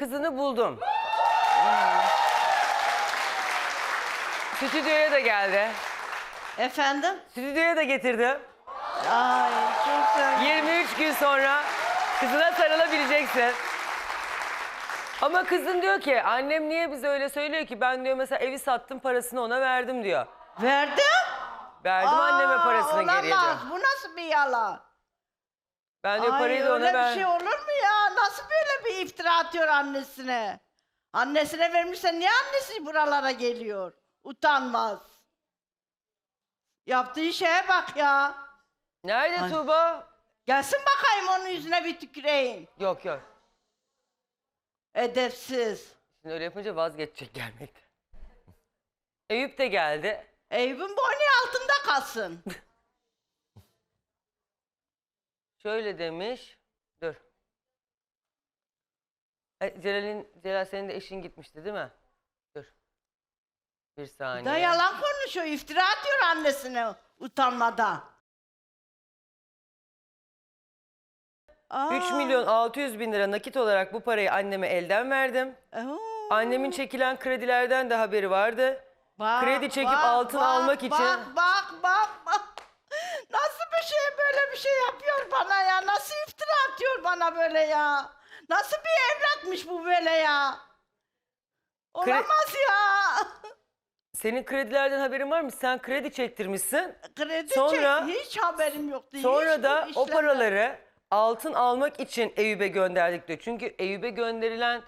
kızını buldum. Stüdyoya da geldi. Efendim? Stüdyoya da getirdim. Ay çok güzel. 23 gün sonra kızına sarılabileceksin. Ama kızın diyor ki annem niye bize öyle söylüyor ki ben diyor mesela evi sattım parasını ona verdim diyor. Verdim. Verdim anneme Aa, parasını geriye diyor. Olamaz. Bu nasıl bir yalan? Ben diyor Ay, parayı da ona öyle ver. bir şey olur mu ya? Nasıl atıyor annesine? Annesine vermişse niye annesi buralara geliyor? Utanmaz. Yaptığı şeye bak ya. Nerede Ay. Tuğba? Gelsin bakayım onun yüzüne bir tüküreyim. Yok yok. Edepsiz. Şimdi öyle yapınca vazgeçecek gelmekten. Eyüp de geldi. Eyüp'ün boynu altında kalsın. Şöyle demiş. Dur. E, Celal'in, Celal senin de eşin gitmişti değil mi? Dur. Bir saniye. Da yalan konuşuyor, iftira atıyor annesine utanmadan. 3 milyon 600 bin lira nakit olarak bu parayı anneme elden verdim. Oo. Annemin çekilen kredilerden de haberi vardı. Bak, kredi çekip altın almak için- Bak bak bak bak. Nasıl bir şey böyle bir şey yapıyor bana ya? Nasıl iftira atıyor bana böyle ya? Nasıl bir evlatmış bu böyle ya? Olamaz ya. Senin kredilerden haberin var mı? Sen kredi çektirmişsin. Kredi Sonra- çek. Hiç haberim yoktu. Sonra hiç da bu o işlemden- paraları altın almak için Eyüp'e gönderdik diyor. Çünkü Eyüp'e gönderilen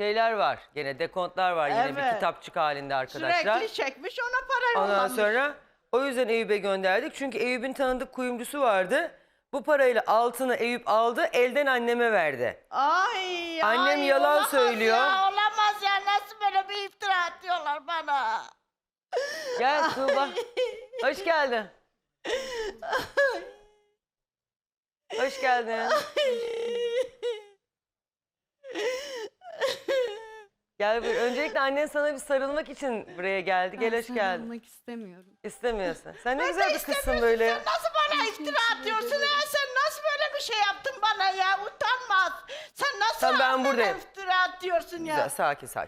şeyler var. Gene dekontlar var yine bir kitapçık halinde arkadaşlar. Sürekli çekmiş ona para Ondan yollamış. sonra o yüzden Eyüp'e gönderdik. Çünkü Eyüp'ün tanıdık kuyumcusu vardı. Bu parayla altını Eyüp aldı, elden anneme verdi. Ay Annem ay, yalan olamaz söylüyor. Ya, olamaz ya nasıl böyle bir iftira atıyorlar bana. Gel Tuğba. Hoş geldin. Hoş geldin. Gel buyur. Öncelikle annen sana bir sarılmak için buraya geldi. Gel hoş geldin. sarılmak istemiyorum. İstemiyorsun. Sen ne güzel bir kızsın böyle. ya. Nasıl bana iftira atıyorsun ya? Sen nasıl böyle bir şey yaptın bana ya? Utanmaz. Sen nasıl Tamam, ben anneme buradayım. iftira atıyorsun ya? Güzel, sakin sakin.